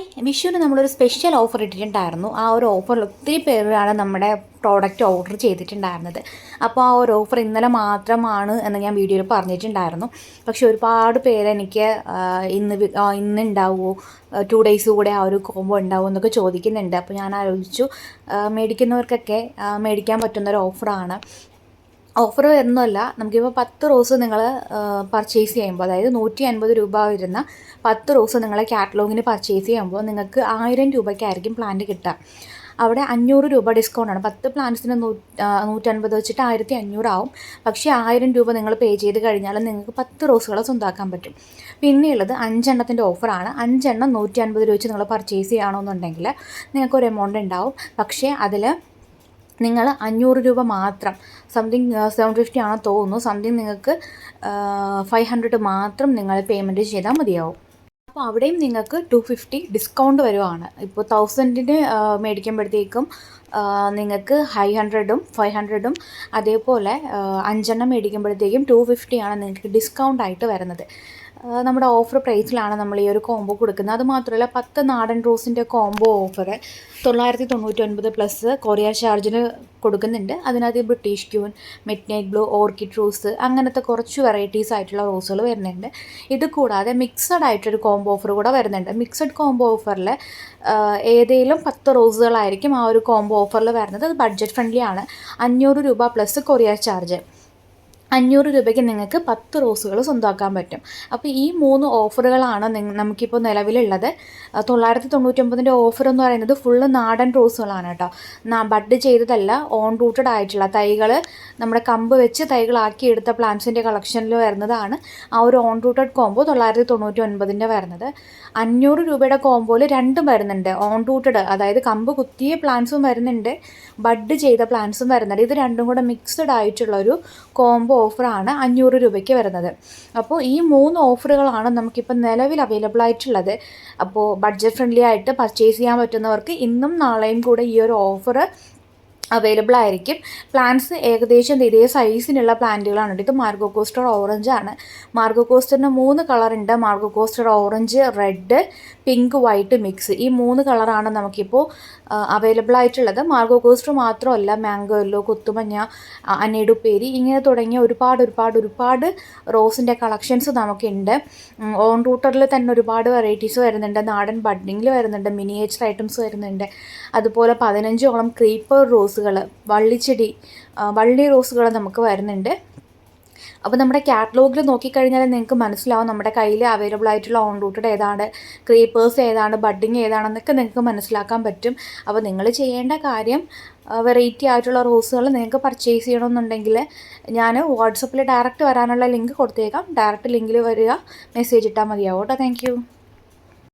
Hi. വിഷുവിന് നമ്മളൊരു special offer ഇട്ടിട്ടുണ്ടായിരുന്നു. ആ ഒരു ഓഫറിൽ ഒത്തിരി പേരാണ് നമ്മുടെ പ്രോഡക്റ്റ് ഓർഡർ ചെയ്തിട്ടുണ്ടായിരുന്നത്. അപ്പോൾ ആ ഒരു ഓഫർ ഇന്നലെ മാത്രമാണ് എന്ന് ഞാൻ വീഡിയോയിൽ പറഞ്ഞിട്ടുണ്ടായിരുന്നു. പക്ഷെ ഒരുപാട് പേരെനിക്ക് ഇന്ന് ഇന്ന് ഉണ്ടാവുമോ ടു ഡേയ്സ് കൂടെ ആ ഒരു കോംബോ ഉണ്ടാവുമോ എന്നൊക്കെ ചോദിക്കുന്നുണ്ട്. അപ്പോൾ ഞാൻ ആലോചിച്ചു മേടിക്കുന്നവർക്കൊക്കെ മേടിക്കാൻ പറ്റുന്നൊരു ഓഫറാണ് ഓഫർ വരുന്നതല്ല. നമുക്കിപ്പോൾ പത്ത് റോസ് നിങ്ങൾ പർച്ചേസ് ചെയ്യുമ്പോൾ അതായത് നൂറ്റി അൻപത് രൂപ വരുന്ന പത്ത് റോസ് നിങ്ങളെ കാറ്റലോഗിന് പർച്ചേസ് ചെയ്യുമ്പോൾ നിങ്ങൾക്ക് ആയിരം രൂപയ്ക്കായിരിക്കും പ്ലാന്റ് കിട്ടുക. അവിടെ അഞ്ഞൂറ് രൂപ ഡിസ്കൗണ്ടാണ് പത്ത് പ്ലാന്റ്സിന് നൂ നൂറ്റൻപത് വെച്ചിട്ട് ആയിരത്തി അഞ്ഞൂറാവും പക്ഷേ ആയിരം രൂപ നിങ്ങൾ പേ ചെയ്ത് കഴിഞ്ഞാൽ നിങ്ങൾക്ക് പത്ത് റോസുകൾ സ്വന്താക്കാൻ പറ്റും. പിന്നെയുള്ളത് അഞ്ചെണ്ണത്തിന്റെ ഓഫറാണ് അഞ്ചെണ്ണം നൂറ്റി അൻപത് രൂപ വെച്ച് നിങ്ങൾ പർച്ചേസ് ചെയ്യുകയാണെന്നുണ്ടെങ്കിൽ നിങ്ങൾക്കൊരു എമൗണ്ട് ഉണ്ടാവും. പക്ഷേ അതിൽ നിങ്ങൾ അഞ്ഞൂറ് രൂപ മാത്രം സംതിങ് സെവൻ ഫിഫ്റ്റി ആണെന്ന് തോന്നുന്നു. സംതിങ് നിങ്ങൾക്ക് ഫൈവ് ഹൺഡ്രഡ് മാത്രം നിങ്ങൾ പേയ്മെന്റ് ചെയ്താൽ മതിയാവും. അപ്പോൾ അവിടെയും നിങ്ങൾക്ക് ടു ഫിഫ്റ്റി ഡിസ്കൗണ്ട് വരുവാണ്. ഇപ്പോൾ തൗസൻഡിന് മേടിക്കുമ്പോഴത്തേക്കും നിങ്ങൾക്ക് ഹൈ ഹൺഡ്രഡും ഫൈവ് ഹൺഡ്രഡും അതേപോലെ അഞ്ചെണ്ണം മേടിക്കുമ്പോഴത്തേക്കും ടു ഫിഫ്റ്റിയാണ് നിങ്ങൾക്ക് ഡിസ്കൗണ്ട് ആയിട്ട് വരുന്നത്. നമ്മുടെ ഓഫർ പ്രൈസിലാണ് നമ്മൾ ഈ ഒരു കോംബോ കൊടുക്കുന്നത്. അത് മാത്രമല്ല പത്ത് നാടൻ റോസിന്റെ കോംബോ ഓഫർ തൊള്ളായിരത്തി തൊണ്ണൂറ്റി ഒൻപത് പ്ലസ് കൊറിയർ ചാർജിന് കൊടുക്കുന്നുണ്ട്. അതിനകത്ത് British queen midnight blue orchid rose അങ്ങനത്തെ കുറച്ച് വെറൈറ്റീസ് ആയിട്ടുള്ള റോസുകൾ വരുന്നുണ്ട്. ഇത് കൂടാതെ മിക്സഡ് ആയിട്ടൊരു കോംബോ ഓഫർ കൂടെ വരുന്നുണ്ട്. മിക്സഡ് കോംബോ ഓഫറിൽ ഏതെങ്കിലും പത്ത് റോസുകളായിരിക്കും ആ ഒരു കോംബോ ഓഫറിൽ വരുന്നത്. അത് ബഡ്ജറ്റ് ഫ്രണ്ട്ലി ആണ്. അഞ്ഞൂറ് രൂപ പ്ലസ് കൊറിയർ ചാർജ് അഞ്ഞൂറ് രൂപയ്ക്ക് നിങ്ങൾക്ക് പത്ത് റോസുകൾ സ്വന്തമാക്കാൻ പറ്റും. അപ്പോൾ ഈ മൂന്ന് ഓഫറുകളാണ് നമുക്കിപ്പോൾ നിലവിലുള്ളത്. തൊള്ളായിരത്തി തൊണ്ണൂറ്റൊമ്പതിന്റെ ഓഫർ എന്ന് പറയുന്നത് ഫുള്ള് നാടൻ റോസുകളാണ് കേട്ടോ. ബഡ് ചെയ്തതല്ല ഓൺ റൂട്ടഡ് ആയിട്ടുള്ള തൈകൾ നമ്മുടെ കമ്പ് വെച്ച് തൈകളാക്കി എടുത്ത പ്ലാന്റ്സിന്റെ കളക്ഷനിൽ വരുന്നതാണ് ആ ഒരു ഓൺ റൂട്ടഡ് കോംബോ തൊള്ളായിരത്തി തൊണ്ണൂറ്റി ഒൻപതിന്റെ വരുന്നത്. അഞ്ഞൂറ് രൂപയുടെ കോംബോയിൽ രണ്ടും വരുന്നുണ്ട്. ഓൺ റൂട്ടഡ് അതായത് കമ്പ് കുത്തിയ പ്ലാന്റ്സും വരുന്നുണ്ട്. ബഡ് ചെയ്ത പ്ലാന്റ്സും വരുന്നുണ്ട്. ഇത് രണ്ടും കൂടെ മിക്സ്ഡ് ആയിട്ടുള്ളൊരു കോംബോ ഓഫറാണ് അഞ്ഞൂറ് രൂപയ്ക്ക് വരുന്നത്. അപ്പോൾ ഈ മൂന്ന് ഓഫറുകളാണ് നമുക്കിപ്പോൾ നിലവിൽ അവൈലബിൾ ആയിട്ടുള്ളത്. അപ്പോൾ ബഡ്ജറ്റ് ഫ്രണ്ട്ലി ആയിട്ട് പർച്ചേസ് ചെയ്യാൻ പറ്റുന്നവർക്ക് ഇന്നും നാളെയും കൂടെ ഈ ഒരു ഓഫർ അവൈലബിൾ ആയിരിക്കും. പ്ലാന്റ്സ് ഏകദേശം ഇതേ സൈസിനുള്ള പ്ലാന്റുകളാണ് ഇത് മാർഗോ കോസ്റ്റർ ഓറഞ്ച് ആണ്. മാർഗോ കോസ്റ്ററിന് മൂന്ന് കളറുണ്ട് Margo coaster orange red pink white mix ഈ മൂന്ന് കളറാണ് നമുക്കിപ്പോൾ അവൈലബിൾ ആയിട്ടുള്ളത്. മാർഗോ കോസ്റ്റർ മാത്രമല്ല മാംഗോ കുത്തുമഞ്ഞ അനേടുപ്പേരി ഇങ്ങനെ തുടങ്ങിയ ഒരുപാട് ഒരുപാട് ഒരുപാട് റോസിന്റെ കളക്ഷൻസ് നമുക്കുണ്ട്. ഓൺ റൂട്ടറിൽ തന്നെ ഒരുപാട് വെറൈറ്റീസ് വരുന്നുണ്ട്. നാടൻ ബഡ്ഡിങ്ങിൽ വരുന്നുണ്ട്. മിനിയേച്ചർ ഐറ്റംസ് വരുന്നുണ്ട്. അതുപോലെ പതിനഞ്ചോളം ക്രീപ്പർ റോസ് റോസുകൾ വള്ളിച്ചെടി വള്ളി റോസുകൾ നമുക്ക് വരുന്നുണ്ട്. അപ്പോൾ നമ്മുടെ കാറ്റലോഗിൽ നോക്കിക്കഴിഞ്ഞാൽ നിങ്ങൾക്ക് മനസ്സിലാവും നമ്മുടെ കയ്യിൽ അവൈലബിൾ ആയിട്ടുള്ള ഓൺ റൂട്ടഡ് ഏതാണ് ക്രീപ്പേഴ്സ് ഏതാണ് ബഡ്ഡിങ് ഏതാണെന്നൊക്കെ നിങ്ങൾക്ക് മനസ്സിലാക്കാൻ പറ്റും. അപ്പോൾ നിങ്ങൾ ചെയ്യേണ്ട കാര്യം വെറൈറ്റി ആയിട്ടുള്ള റോസുകൾ നിങ്ങൾക്ക് പർച്ചേസ് ചെയ്യണമെന്നുണ്ടെങ്കിൽ ഞാൻ വാട്സപ്പിൽ ഡയറക്റ്റ് വരാനുള്ള ലിങ്ക് കൊടുത്തേക്കാം. ഡയറക്റ്റ് ലിങ്കിൽ വരിക. മെസ്സേജ് ഇട്ടാൽ മതിയാവും കേട്ടോ. താങ്ക്